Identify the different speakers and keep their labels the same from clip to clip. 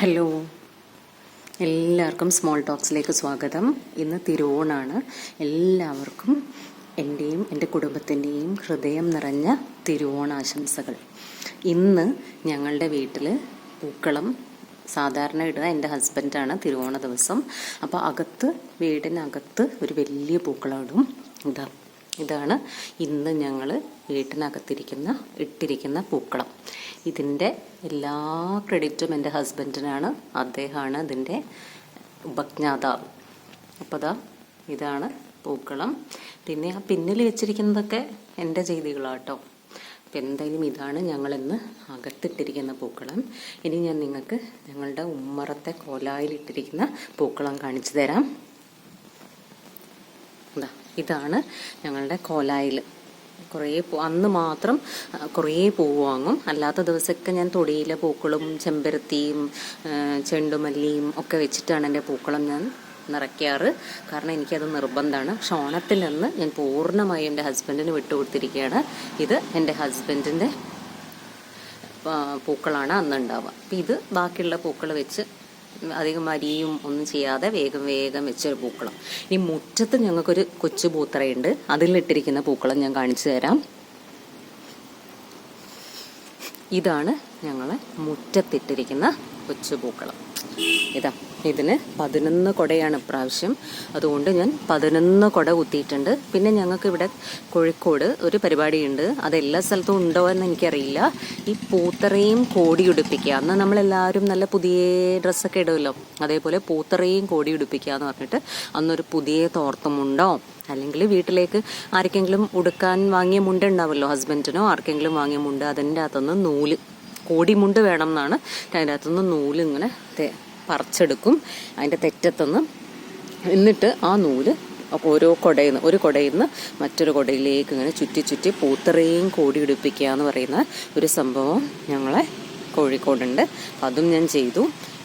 Speaker 1: Hello എല്ലാവർക്കും small ടോക്സിലേക്ക് സ്വാഗതം. ഇന്ന് തിരുവോണാണ്. എല്ലാവർക്കും എന്റെയും എന്റെ കുടുംബത്തിന്റെയും ഹൃദയം നിറഞ്ഞ തിരുവോണാശംസകൾ ഇന്ന് ഞങ്ങളുടെ വീട്ടിൽ പൂക്കളം സാധാരണ ഇടുക എന്റെ ഹസ്ബൻഡാണ് തിരുവോണ ദിവസം. അപ്പോൾ അകത്ത് വീടിനകത്ത് ഒരു വലിയ പൂക്കളം ഇടും. ഇതാ. ഇതാണ് ഇന്ന് ഞങ്ങൾ വീട്ടിനകത്തിരിക്കുന്ന ഇട്ടിരിക്കുന്ന പൂക്കളം. ഇതിന്റെ എല്ലാ ക്രെഡിറ്റും എന്റെ ഹസ്ബൻഡിനാണ് അദ്ദേഹമാണ് ഇതിന്റെ ഉപജ്ഞാതാവ്. അപ്പോൾ ദാ ഇതാണ് പൂക്കളം. പിന്നെ ആ പിന്നിൽ വെച്ചിരിക്കുന്നതൊക്കെ എന്റെ ചെയ്തികളാട്ടോ. അപ്പോൾ എന്തായാലും ഇതാണ് ഞങ്ങളിന്ന് അകത്തിട്ടിരിക്കുന്ന പൂക്കളം. ഇനി ഞാൻ നിങ്ങൾക്ക് ഞങ്ങളുടെ ഉമ്മറത്തെ കോലായിലിട്ടിരിക്കുന്ന പൂക്കളം കാണിച്ചു തരാം. ഇതാണ് ഞങ്ങളുടെ കോലായിൽ. കുറേ പൂ അന്ന് മാത്രം കുറേ പൂവ് വാങ്ങും. അല്ലാത്ത ദിവസമൊക്കെ ഞാൻ തൊടിയിലെ പൂക്കളും ചെമ്പരത്തിയും ചെണ്ടുമല്ലിയും ഒക്കെ വെച്ചിട്ടാണ് എന്റെ പൂക്കളം ഞാൻ നിറയ്ക്കാറ്. കാരണം എനിക്കത് നിർബന്ധമാണ്. പക്ഷെ ഓണത്തിൽ നിന്ന് ഞാൻ പൂർണമായും എന്റെ ഹസ്ബൻഡിന് വിട്ടുകൊടുത്തിരിക്കുകയാണ്. ഇത് എന്റെ ഹസ്ബൻഡിന്റെ പൂക്കളാണ് അന്ന് ഉണ്ടാവുക അപ്പം ഇത് ബാക്കിയുള്ള പൂക്കൾ വെച്ച് അധികം അരിയും ഒന്നും ചെയ്യാതെ വേഗം വേഗം വെച്ചൊരു പൂക്കളം. ഇനി മുറ്റത്ത് ഞങ്ങൾക്കൊരു കൊച്ചു പൂത്തറയുണ്ട്. അതിലിട്ടിരിക്കുന്ന പൂക്കളം ഞാൻ കാണിച്ചു തരാം. ഇതാണ് ഞങ്ങളെ മുറ്റത്തിട്ടിരിക്കുന്ന കൊച്ചു പൂക്കളം. ഇതാ. ഇതിന് പതിനൊന്ന് കുടയാണ് ഇപ്രാവശ്യം. അതുകൊണ്ട് ഞാൻ പതിനൊന്ന് കുട കുത്തിയിട്ടുണ്ട്. പിന്നെ ഞങ്ങൾക്ക് ഇവിടെ കോഴിക്കോട് ഒരു പരിപാടിയുണ്ട്. അത് എല്ലാ സ്ഥലത്തും ഉണ്ടോ എന്ന് എനിക്കറിയില്ല. ഈ പൂത്തറയും കോടി ഉടുപ്പിക്കുക. അന്ന് നമ്മളെല്ലാവരും നല്ല പുതിയ ഡ്രസ്സൊക്കെ ഇടുമല്ലോ. അതേപോലെ പൂത്തറയും കോടി ഉടുപ്പിക്കുക എന്ന് പറഞ്ഞിട്ട് അന്നൊരു പുതിയ തോർത്തമുണ്ടോ അല്ലെങ്കിൽ വീട്ടിലേക്ക് ആർക്കെങ്കിലും ഉടുക്കാൻ വാങ്ങിയ മുണ്ട് ഉണ്ടാവുമല്ലോ ഹസ്ബൻഡിനോ ആർക്കെങ്കിലും വാങ്ങിയ മുണ്ട് അതിന്റെ അകത്തുനിന്ന് നൂൽ കോടിമുണ്ട് വേണം എന്നാണ്. അതിന്റെ അകത്തുനിന്ന് നൂൽ ഇങ്ങനെ പറിച്ചെടുക്കും. അതിന്റെ തെറ്റത്തുനിന്ന് എന്നിട്ട് ആ നൂൽ ഓരോ കൊടയിൽ നിന്ന് ഒരു കൊടയിൽ നിന്ന് മറ്റൊരു കൊടയിലേക്ക് ഇങ്ങനെ ചുറ്റി ചുറ്റി പൂത്തറയും കോടി ഇടിപ്പിക്കുക എന്ന് പറയുന്ന ഒരു സംഭവം ഞങ്ങളെ കോഴിക്കോടുണ്ട്. അതും ഞാൻ ചെയ്തു.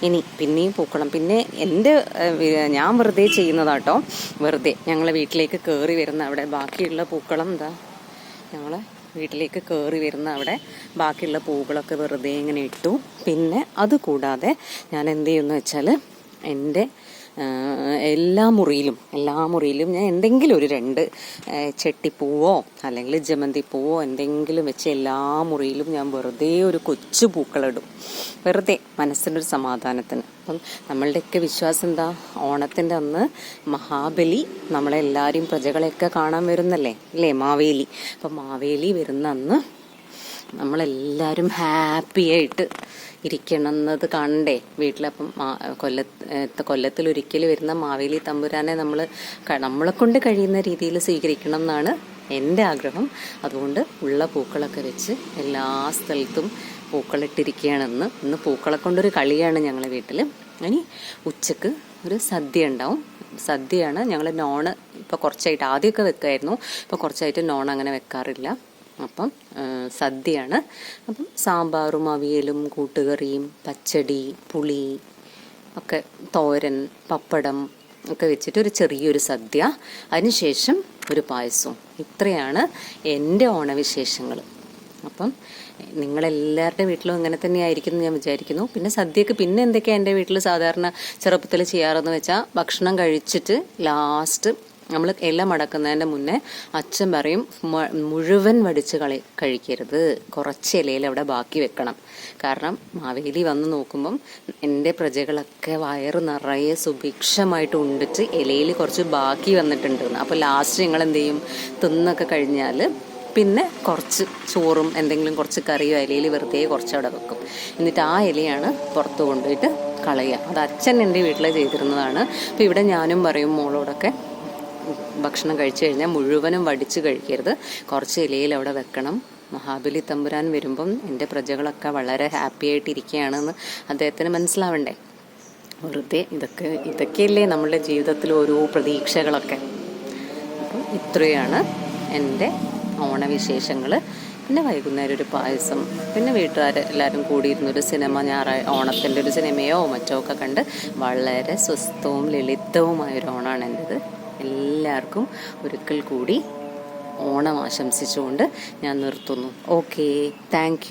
Speaker 1: ഇനി പിന്നെയും പൂക്കളം പിന്നെ എന്റെ ഞാൻ വെറുതെ ചെയ്യുന്നതാട്ടോ. വെറുതെ ഞങ്ങളെ വീട്ടിലേക്ക് കയറി വരുന്ന അവിടെ ബാക്കിയുള്ള പൂക്കളം എന്താ? ഞങ്ങൾ വീട്ടിലേക്ക് കയറി വരുന്ന അവിടെ ബാക്കിയുള്ള പൂക്കളൊക്കെ വെറുതെ ഇങ്ങനെ ഇട്ടു. പിന്നെ അതുകൂടാതെ ഞാൻ എന്ത് ചെയ്യുമെന്ന് വെച്ചാൽ എന്റെ എല്ലാ മുറിയിലും എല്ലാ മുറിയിലും ഞാൻ എന്തെങ്കിലും ഒരു രണ്ട് ചെട്ടിപ്പൂവോ അല്ലെങ്കിൽ ജമന്തിപ്പൂവോ എന്തെങ്കിലും വെച്ച് എല്ലാ മുറിയിലും ഞാൻ വെറുതെ ഒരു കൊച്ചു പൂക്കളിടും. വെറുതെ മനസ്സിനൊരു സമാധാനത്തിന്. അപ്പം നമ്മളുടെയൊക്കെ വിശ്വാസം എന്താ? ഓണത്തിന്റെ അന്ന് മഹാബലി നമ്മളെല്ലാവരെയും പ്രജകളെയൊക്കെ കാണാൻ വരുന്നല്ലേ? അല്ലേ മാവേലി. അപ്പം മാവേലി വരുന്ന അന്ന് നമ്മളെല്ലാവരും ഹാപ്പി ആയിട്ട് ഇരിക്കണം എന്നത് കാണണ്ടേ വീട്ടിലപ്പം കൊല്ലത്ത് കൊല്ലത്തിൽ ഒരിക്കൽ വരുന്ന മാവേലി തമ്പുരാനെ നമ്മൾ നമ്മളെ കൊണ്ട് കഴിയുന്ന രീതിയിൽ സ്വീകരിക്കണം എന്നാണ് എന്റെ ആഗ്രഹം. അതുകൊണ്ട് ഉള്ള പൂക്കളൊക്കെ വെച്ച് എല്ലാ സ്ഥലത്തും പൂക്കളിട്ടിരിക്കുകയാണെന്ന്. ഇന്ന് പൂക്കളെ കൊണ്ടൊരു കളിയാണ് ഞങ്ങളെ വീട്ടിൽ ഇനി ഉച്ചയ്ക്ക് ഒരു സദ്യ ഉണ്ടാവും. സദ്യയാണ് ഞങ്ങൾ നോണ് ഇപ്പോൾ കുറച്ചായിട്ട് ആദ്യമൊക്കെ വെക്കുമായിരുന്നു ഇപ്പോൾ കുറച്ചായിട്ട് നോൺ അങ്ങനെ വെക്കാറില്ല. അപ്പം സദ്യയാണ്. അപ്പം സാമ്പാറും അവിയലും കൂട്ടുകറിയും പച്ചടി പുളി ഒക്കെ തോരൻ പപ്പടം ഒക്കെ വെച്ചിട്ട് ഒരു ചെറിയൊരു സദ്യ. അതിനുശേഷം ഒരു പായസവും ഇത്രയാണ് എന്റെ ഓണവിശേഷങ്ങൾ. അപ്പം നിങ്ങളെല്ലാവരുടെ വീട്ടിലും ഇങ്ങനെ തന്നെ ആയിരിക്കും എന്ന് ഞാൻ വിചാരിക്കുന്നു. പിന്നെ സദ്യക്ക് പിന്നെ എന്തൊക്കെയാണ് എന്റെ വീട്ടിൽ സാധാരണ ചെറുപ്പത്തിൽ ചെയ്യാറെന്ന് വെച്ചാൽ ഭക്ഷണം കഴിച്ചിട്ട് ലാസ്റ്റ് നമ്മൾ ഇല മടക്കുന്നതിന്റെ മുന്നേ അച്ഛൻ പറയും മുഴുവൻ വടിച്ച് കളി കഴിക്കരുത്. കുറച്ച് ഇലയിൽ അവിടെ ബാക്കി വെക്കണം. കാരണം മാവേലി വന്ന് നോക്കുമ്പം എന്റെ പ്രജകളൊക്കെ വയറ് നിറയെ സുഭിക്ഷമായിട്ട് ഉണ്ടിട്ട് ഇലയിൽ കുറച്ച് ബാക്കി വന്നിട്ടുണ്ട് അപ്പോൾ ലാസ്റ്റ് ഞങ്ങൾ എന്ത് ചെയ്യും? തിന്നൊക്കെ കഴിഞ്ഞാൽ പിന്നെ കുറച്ച് ചോറും എന്തെങ്കിലും കുറച്ച് കറിയോ ഇലയിൽ വെറുതെ കുറച്ച് അവിടെ വെക്കും. എന്നിട്ട് ആ ഇലയാണ് പുറത്ത് കൊണ്ടുപോയിട്ട് കളയുക. അത് അച്ഛൻ എന്റെ വീട്ടിൽ ചെയ്തിരുന്നതാണ്. അപ്പോൾ ഇവിടെ ഞാനും പറയും മോളോടൊക്കെ ഭക്ഷണം കഴിച്ചു കഴിഞ്ഞാൽ മുഴുവനും വടിച്ച് കഴിക്കരുത്. കുറച്ച് ഇലയിൽ അവിടെ വെക്കണം. മഹാബലി തമ്പുരാൻ വരുമ്പം എന്റെ പ്രജകളൊക്കെ വളരെ ഹാപ്പി ആയിട്ടിരിക്കുകയാണെന്ന് അദ്ദേഹത്തിന് മനസ്സിലാവണ്ടേ? വെറുതെ ഇതൊക്കെ ഇതൊക്കെയല്ലേ നമ്മളുടെ ജീവിതത്തിൽ ഓരോ പ്രതീക്ഷകളൊക്കെ. അപ്പം ഇത്രയാണ് എന്റെ ഓണവിശേഷങ്ങൾ പിന്നെ വൈകുന്നേരം ഒരു പായസം പിന്നെ വീട്ടുകാർ എല്ലാവരും കൂടിയിരുന്നൊരു സിനിമ ഞായറാ ഓണത്തിന്റെ ഒരു സിനിമയോ മറ്റോ ഒക്കെ കണ്ട് വളരെ സ്വസ്ഥവും ലളിതവുമായൊരു ഓണമാണ് എന്റെത്. എല്ലാവർക്കും ഒരിക്കൽ കൂടി ഓണം ആശംസിച്ചുകൊണ്ട് ഞാൻ നിർത്തുന്നു. Okay thank